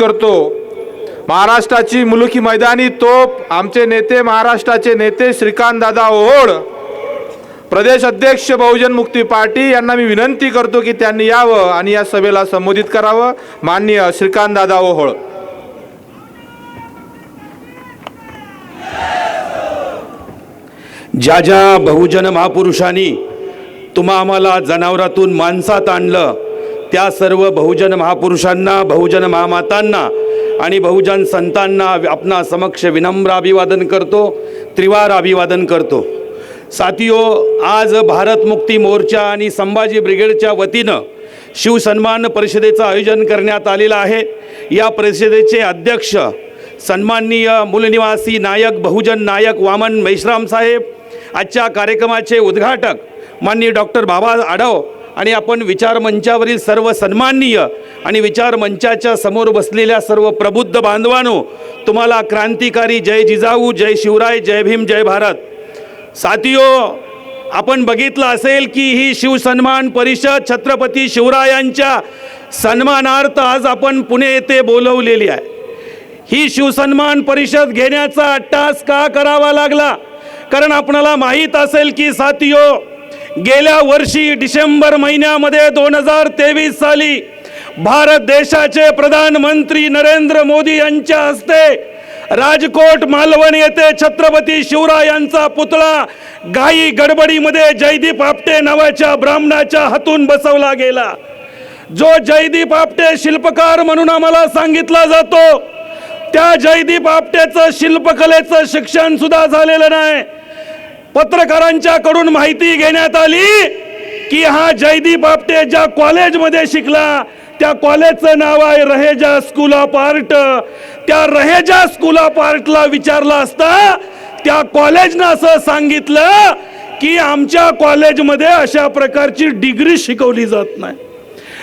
करतो. महाराष्ट्राची मुलुकी मैदानी तोप आमचे नेते महाराष्ट्राचे नेते श्रीकांत दादा ओहोळ. प्रदेश अध्यक्ष बहुजन मुक्ती पार्टी यांना मी विनंती करतो की त्यांनी यावं आणि या सभेला संबोधित करावं. माननीय श्रीकांत दादा ओहोळ. ज्या ज्या बहुजन महापुरुषांनी तुम्हा आम्हाला जनावरातून माणसात आणलं त्या सर्व बहुजन महापुरुषांना बहुजन महामातांना आणि बहुजन संतांना आपणा समक्ष विनम्र अभिवादन करतो त्रिवार अभिवादन करतो. साथियो आज भारत मुक्ती मोर्चा आणि संभाजी ब्रिगेडच्या वतीनं शिवसन्मान परिषदेचं आयोजन करण्यात आलेलं आहे. या परिषदेचे अध्यक्ष सन्माननीय मूलनिवासी नायक बहुजन नायक वामन मेश्राम साहेब आजच्या कार्यक्रमाचे उद्घाटक माननीय डॉक्टर बाबा आढाव आणि आपण विचार मंचावरील सर्व सन्माननीय आणि विचार मंचाच्या समोर बसलेल्या सर्व प्रबुद्ध बांधवानो तुम्हाला क्रांतिकारी जय जिजाऊ जय शिवराय जय भीम जय भारत. साथियो आपण बघितलं असेल की ही शिवसन्मान परिषद छत्रपती शिवरायांच्या सन्मानार्थ आज आपण पुणे येथे बोलवलेली आहे. ही शिवसन्मान परिषद घेण्याचा अट्टास का करावा लागला? कारण आपणाला माहीत असेल की साथियो गेल्या वर्षी डिसेंबर महिन्यामध्ये दोन हजार तेवीस साली भारत देशाचे प्रधानमंत्री नरेंद्र मोदी यांच्या हस्ते राजकोट मालवण येथे छत्रपती शिवरायांचा पुतळा गाई गडबडीमध्ये जयदीप आपटे नावाच्या ब्राह्मणाच्या हातून बसवला गेला. जो जयदीप आपटे शिल्पकार म्हणून आम्हाला सांगितला जातो त्या जयदीप आपटेचं शिल्पकलेचं शिक्षण सुद्धा झालेलं नाही. पत्रकारांच्याकडून माहिती घेण्यात आली की हा जयदीप आपटे ज्या कॉलेजमध्ये शिकला त्या कॉलेजचं नाव आहे रहेजा स्कूल ऑफ आर्ट. त्या रहेजा स्कूल ऑफ आर्टला विचारलं असता त्या कॉलेजनं असं सांगितलं की आमच्या कॉलेजमध्ये अशा प्रकारची डिग्री शिकवली जात नाही.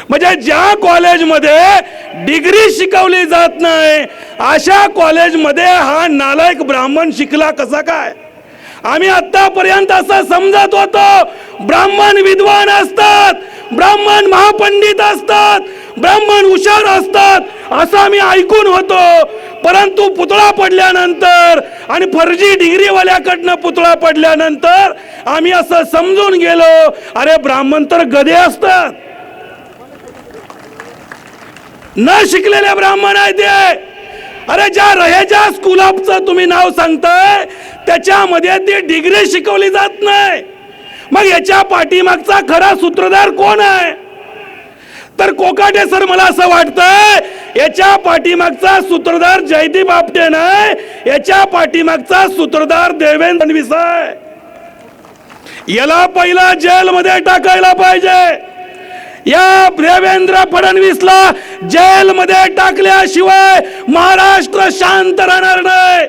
म्हणजे ज्या कॉलेजमध्ये डिग्री शिकवली जात नाही अशा कॉलेजमध्ये हा नालायक ब्राह्मण शिकला कसा काय? आम्ही आतापर्यंत असं समजत होतो ब्राह्मण विद्वान असतात ब्राह्मण महापंडित असतात ब्राह्मण हुशार असतात असं आम्ही ऐकून होतो. परंतु पुतळा पडल्यानंतर आणि फर्जी डिग्रीवाल्याकडनं पुतळा पडल्यानंतर आम्ही असं समजून गेलो अरे ब्राह्मण तर गधे असतात. न शिकलेले ब्राह्मण आहे ते. अरे ज्या रहेजा स्कूल ऑफचं तुम्ही नाव सांगताय त्याच्यामध्ये ती डिग्री शिकवली जात नाही. मग याच्या पाठीमागचा खरा सूत्रधार कोण आहे? तर कोकाटे सर मला असं वाटतंय याच्या पाठीमागचा सूत्रधार जयदीप आपटे नाही याच्या पाठीमागचा सूत्रधार देवेंद्र फडणवीस आहे. याला पहिला जेलमध्ये टाकायला पाहिजे. या देवेंद्र फडणवीसला जेलमध्ये टाकल्याशिवाय महाराष्ट्र शांत राहणार नाही.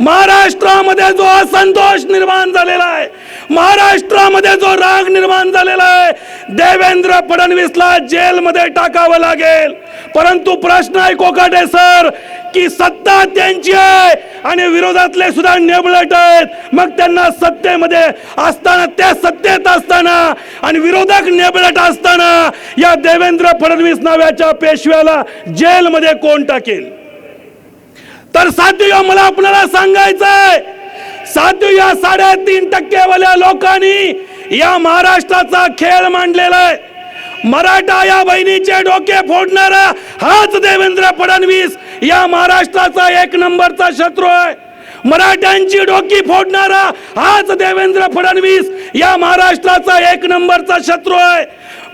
महाराष्ट्रामध्ये जो असंतोष निर्माण झालेला आहे महाराष्ट्रामध्ये जो राग निर्माण झालेला आहे देवेंद्र फडणवीसला जेलमध्ये टाकावं लागेल. परंतु प्रश्न आहे कोकाटे सर? की सत्ता त्यांची आहे. आणि विरोधातले सुद्धा नेबलट आहेत. मग त्यांना सत्तेमध्ये असताना त्या सत्तेत असताना आणि विरोधक नेबलट असताना या देवेंद्र फडणवीस नावाच्या पेशव्याला जेलमध्ये कोण टाकेल? तर सातव्या मला आपल्याला सांगायचंय. सातव्या साडेतीन टक्केवाल्या लोकांनी या महाराष्ट्राचा खेळ मांडलेला आहे. मराठा या बहिणीचे डोके फोडणारा हाच देवेंद्र फडणवीस. या महाराष्ट्राचा एक नंबरचा शत्रू आहे. मराठ्यांची डोकी फोडणारा हाच देवेंद्र फडणवीस या महाराष्ट्राचा एक नंबरचा शत्रू आहे.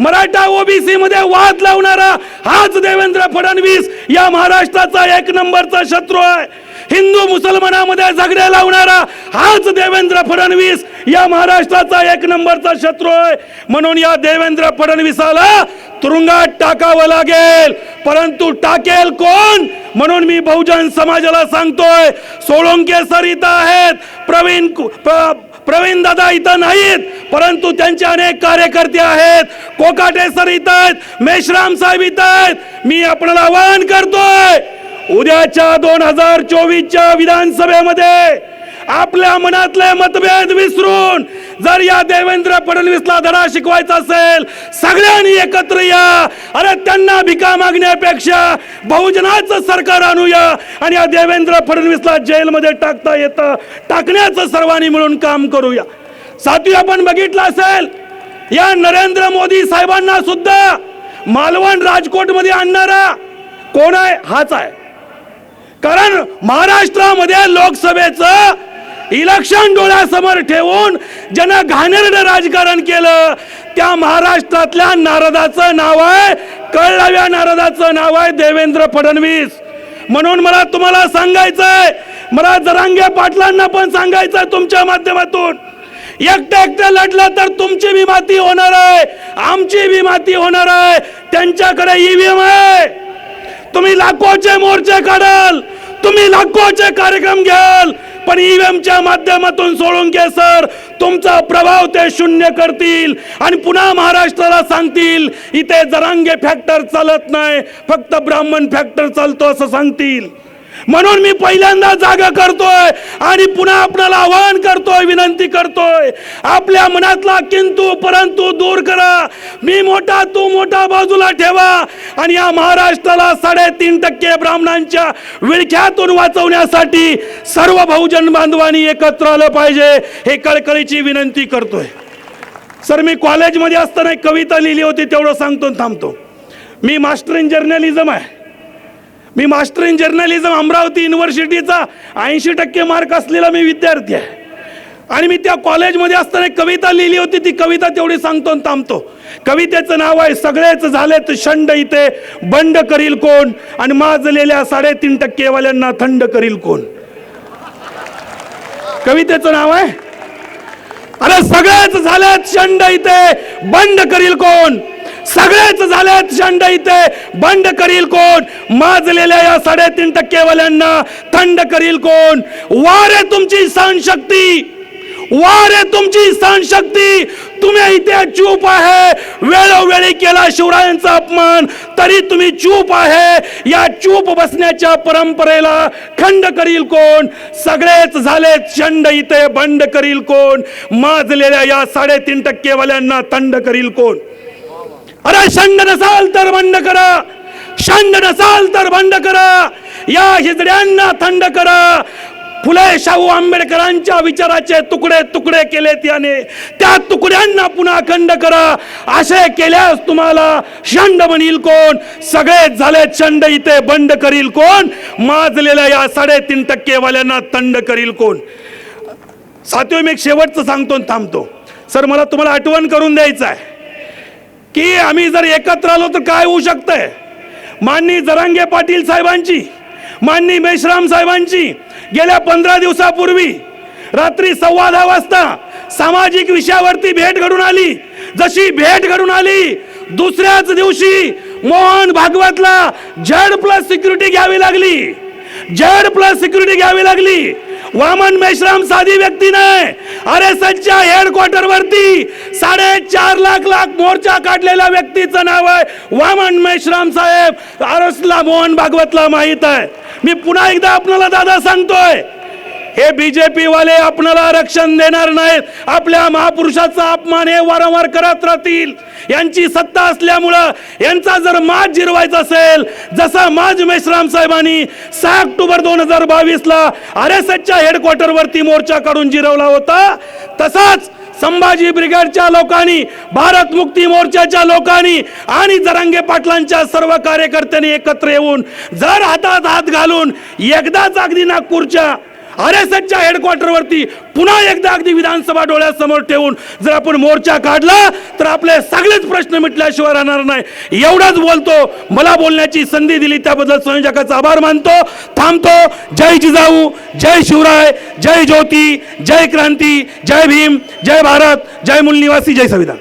मराठा ओबीसी मध्ये वाद लावणारा हाच देवेंद्र फडणवीस या महाराष्ट्राचा एक नंबरचा शत्रू आहे. हिंदू मुसलमानामध्ये झगडे लावणारा हाच देवेंद्र फडणवीस या महाराष्ट्राचा एक नंबरचा शत्रू आहे. म्हणून या देवेंद्र फडणवीसाला तुरुंगात टाकावं लागेल. परंतु टाकेल कोण? म्हणून मी बहुजन समाजाला सांगतोय सोळंके सर इथं आहेत प्रवीण कु- प्र- प्रवीण दादा इथं नाहीत परंतु त्यांचे अनेक कार्यकर्ते आहेत. कोकाटे सर इथं आहेत मेश्राम साहेब इथं आहेत. मी आपल्याला आवाहन करतोय उद्याच्या दोन हजार चोवीसच्या विधानसभेमध्ये आपल्या मनातले मतभेद विसरून जर या देवेंद्र फडणवीसला धडा शिकवायचा असेल सगळ्यांनी एकत्र या. अरे त्यांना भिका मागण्यापेक्षा बहुजनाचं सरकार आणूया आणि या देवेंद्र फडणवीसला जेलमध्ये टाकता येतं. टाकण्याचं सर्वांनी मिळून काम करूया. सातवी आपण बघितलं असेल या नरेंद्र मोदी साहेबांना सुद्धा मालवण राजकोटमध्ये आणणारा कोण आहे? हाच आहे. कारण महाराष्ट्रामध्ये लोकसभेचं इलेक्शन डोळ्यासमोर ठेवून ज्यानं घाणेरडं राजकारण केलं त्या महाराष्ट्रातल्या नारदाचं नाव आहे कळलाव्या नारदाचं नाव आहे देवेंद्र फडणवीस. म्हणून मला तुम्हाला सांगायचंय मला जरांगे पाटलांना पण सांगायचंय तुमच्या माध्यमातून. एकटं एकटं लढलं तर तुमची बी माती होणार आहे आमची बी माती होणार आहे त्यांच्याकडे ईव्हीएम आहे. तुम्ही लाखोचे मोर्चे काढाल तुम्ही लाखोचे कार्यक्रम घ्याल पण ईव्हीएमच्या माध्यमातून सोडून घे सर. तुमचा प्रभाव ते शून्य करतील. आणि पुन्हा महाराष्ट्राला सांगतील इथे जरांगे फॅक्टर चालत नाही. फक्त ब्राह्मण फॅक्टर चालतो असं सांगतील. म्हणून मी पहिल्यांदा जागा करतोय आणि पुन्हा आपल्याला आवाहन करतोय विनंती करतोय. आपल्या मनातला किंतु परंतु दूर करा. मी मोठा तू मोठा बाजूला ठेवा. आणि या महाराष्ट्राला साडेतीन टक्के ब्राह्मणांच्या विळख्यातून वाचवण्यासाठी सर्व बहुजन बांधवांनी एकत्र आलं पाहिजे हे कळकळीची विनंती करतोय. सर मी कॉलेजमध्ये असताना एक कविता लिहिली होती तेवढं सांगतो थांबतो. मी मास्टर इन जर्नलिझम आहे. मी मास्टर इन जर्नलिझम अमरावती युनिव्हर्सिटीचा ऐंशी टक्के मार्क असलेला मी विद्यार्थी आहे. आणि मी त्या कॉलेजमध्ये असताना एक कविता लिहिली होती ती कविता तेवढी सांगतो आणि थांबतो. कवितेचं नाव आहे सगळेच झालेत शंड इथे बंड करील कोण? आणि माजलेल्या साडेतीन टक्केवाल्यांना थंड करील कोण? कवितेचं नाव आहे अरे सगळेच झालेत शंड इथे बंड करील कोण? सगळेच झालेत झंड इथे. बंड करील कोण? माजलेल्या या साडेतीन टक्केवाल्यांना थंड करील कोण? वारे तुमची सहनशक्ती. वारे तुमची सहनशक्ती. तुम्ही इथे चूप आहे. वेळोवेळी केला शिवरायांचा अपमान तरी तुम्ही चूप आहे. या चूप बसण्याच्या परंपरेला खंड करील कोण? सगळेच झालेत चंड इथे बंड करील कोण? माजलेल्या या साडेतीन टक्केवाल्यांना थंड करील कोण? अरे शंड नसाल तर बंड करा. शंड नसाल तर बंद करा. या हिजड्यांना थंड करा. फुले शाहू आंबेडकरांच्या विचाराचे तुकडे तुकडे केलेत याने. त्या तुकड्यांना पुन्हा खंड करा. असे केल्यास तुम्हाला शंड म्हणील कोण? सगळे झालेत चंड इथे बंड करील कोण? माजलेल्या या साडेतीन टक्केवाल्यांना थंड करील कोण? सातवे मी एक शेवटचं सांगतो थांबतो. सर मला तुम्हाला आठवण करून द्यायचं आहे. की आम्ही जर एकत्र आलो तर काय होऊ शकतंय? माननी जरांगे पाटील साहेबांची माननी मेश्राम साहेबांची गेल्या पंधरा दिवसापूर्वी रात्री सव्वा दहा वाजता सामाजिक विषयावरती भेट घडून आली. जशी भेट घडून आली दुसऱ्याच दिवशी मोहन भागवतला झेड प्लस सिक्युरिटी घ्यावी लागली. झेड प्लस सिक्युरिटी घ्यावी लागली. वामन मेश्राम साधी व्यक्ती नाही. अरे सच्च्या हेडक्वार्टर वरती साडेचार लाख लाख मोर्चा काढलेल्या व्यक्तीचं नाव आहे वामन मेश्राम साहेब. आरसला मोहन भागवतला माहीत आहे. मी पुन्हा एकदा आपल्याला दादा सांगतोय हे बीजेपी वाले आपणाला आरक्षण देणार नाहीत. आपल्या महापुरुषाचा अपमान हे वारंवार करत राहतील. यांची सत्ता असल्यामुळं यांचा जर माज जिरवायचा असेल जसा माज मेश्राम साहेबांनी सहा ऑक्टोबर दोन हजार बावीस ला आर एस एसच्या हेडक्वार्टरवरती मोर्चा काढून जिरवला होता तसाच संभाजी ब्रिगेडच्या लोकांनी भारत मुक्ती मोर्चाच्या लोकांनी आणि जरांगे पाटलांच्या सर्व कार्यकर्त्यांनी एकत्र येऊन जर हातात हात घालून एकदाच अगदी नागपूरच्या आर एस एसच्या हेडक्वार्टरवरती पुन्हा एकदा अगदी विधानसभा डोळ्यासमोर ठेवून जर आपण मोर्चा काढला तर आपले सगळेच प्रश्न मिटल्याशिवाय राहणार नाही. एवढाच बोलतो. मला बोलण्याची संधी दिली त्याबद्दल संयोजकाचा आभार मानतो. थांबतो. जय जिजाऊ जय शिवराय जय ज्योती जय क्रांती जय भीम जय भारत जय मूल निवासी जय संविधान.